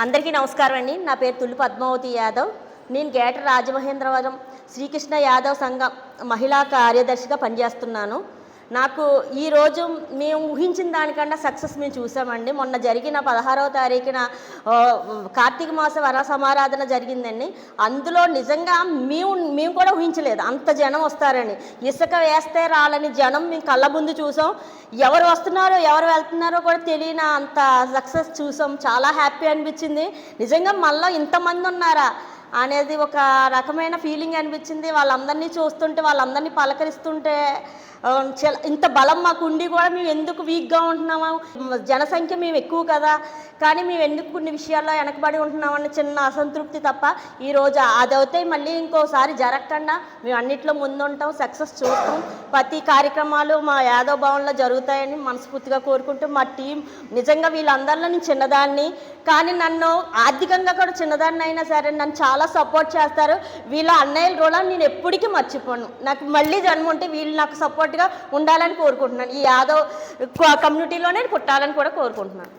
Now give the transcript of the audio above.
అందరికీ నమస్కారం అండి. నా పేరు తుల్లి పద్మావతి యాదవ్. నేను గేట రాజమహేంద్రవరం శ్రీకృష్ణ యాదవ్ సంఘం మహిళా కార్యదర్శిగా పనిచేస్తున్నాను. నాకు ఈరోజు మేము ఊహించిన దానికన్నా సక్సెస్ మేము చూసామండి. మొన్న జరిగిన పదహారవ తారీఖున కార్తీక మాస వర సమారాధన జరిగిందండి. అందులో నిజంగా మేము మేము కూడా ఊహించలేదు. అంత జనం వస్తారని. ఇసుక వేస్తే రాలని జనం మేము కళ్ళ ముందు చూసాం. ఎవరు వస్తున్నారో ఎవరు వెళ్తున్నారో కూడా తెలియని అంత సక్సెస్ చూసాం. చాలా హ్యాపీ అనిపించింది. నిజంగా మళ్ళీ ఇంతమంది ఉన్నారా? అనేది ఒక రకమైన ఫీలింగ్ అనిపించింది. వాళ్ళందరినీ చూస్తుంటే వాళ్ళందరినీ పలకరిస్తుంటే ఇంత బలం మాకు ఉండి కూడా మేము ఎందుకు వీక్గా ఉంటున్నాము? జనసంఖ్య మేము ఎక్కువ కదా కానీ మేము ఎందుకు కొన్ని విషయాల్లో వెనకబడి ఉంటున్నామన్న చిన్న అసంతృప్తి తప్ప ఈరోజు అదైతే మళ్ళీ ఇంకోసారి జరగకుండా మేము అన్నిట్లో ముందుంటాం సక్సెస్ చూస్తాం. ప్రతి కార్యక్రమాలు మా యాదవ్ భవన్లో జరుగుతాయని మనస్ఫూర్తిగా కోరుకుంటూ మా టీం నిజంగా వీళ్ళందరిలో నేను చిన్నదాన్ని కానీ నన్ను ఆర్థికంగా కూడా చిన్నదాన్ని అయినా సరే నన్ను చాలా సపోర్ట్ చేస్తారు. వీళ్ళ అన్నయ్యల కూడా నేను ఎప్పటికీ మర్చిపోను. నాకు మళ్ళీ జన్మ ఉంటే వీళ్ళు నాకు సపోర్ట్గా ఉండాలని కోరుకుంటున్నాను. ఈ యాదవ్ కమ్యూనిటీలోనే పుట్టాలని కూడా కోరుకుంటున్నాను.